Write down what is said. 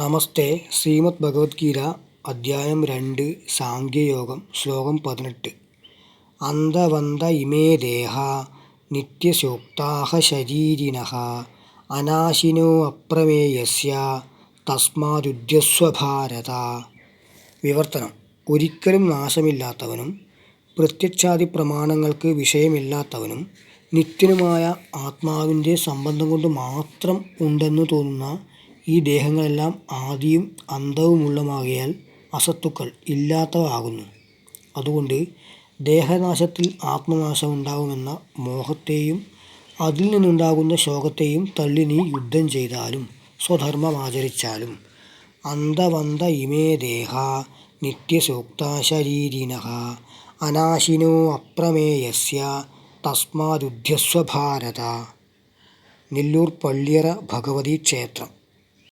നമസ്തേ. ശ്രീമദ് ഭഗവത്ഗീത അധ്യായം രണ്ട് സാഖ്യയോഗം ശ്ലോകം പതിനെട്ട്. അന്തവന്ത ഇമേ ദേഹ നിത്യശോക്താഹ ശരീരിണഃ അനാശിനോ അപ്രമേയസ്യ തസ്മാരുദ്ധ്യസ്വഭാരത വിവർത്തനം. ഒരിക്കലും നാശമില്ലാത്തവനും പ്രത്യക്ഷാദി പ്രമാണങ്ങൾക്ക് വിഷയമില്ലാത്തവനും നിത്യനുമായ ആത്മാവിന്റെ സംബന്ധം കൊണ്ട് മാത്രം ഉണ്ടെന്ന് തോന്നുന്ന ഈ ദേഹങ്ങളെല്ലാം ആദിയും അന്തവുമുള്ളമാകിയാൽ അസത്തുക്കൾ ഇല്ലാത്തവ ആകുന്നു. അതുകൊണ്ട് ദേഹനാശത്തിൽ ആത്മനാശമുണ്ടാകുമെന്ന മോഹത്തെയും അതിൽ നിന്നുണ്ടാകുന്ന ശോകത്തെയും തള്ളി നീ യുദ്ധം ചെയ്താലും സ്വധർമ്മം ആചരിച്ചാലും. അന്തവന്ത ഇമേ ദേഹ നിത്യസൂക്താശരീരിണ അനാശിനോ അപ്രമേയസ്യ തസ്മാരുദ്ധ്യസ്വഭാരത നെല്ലൂർ പള്ളിയറ ഭഗവതി ക്ഷേത്രം.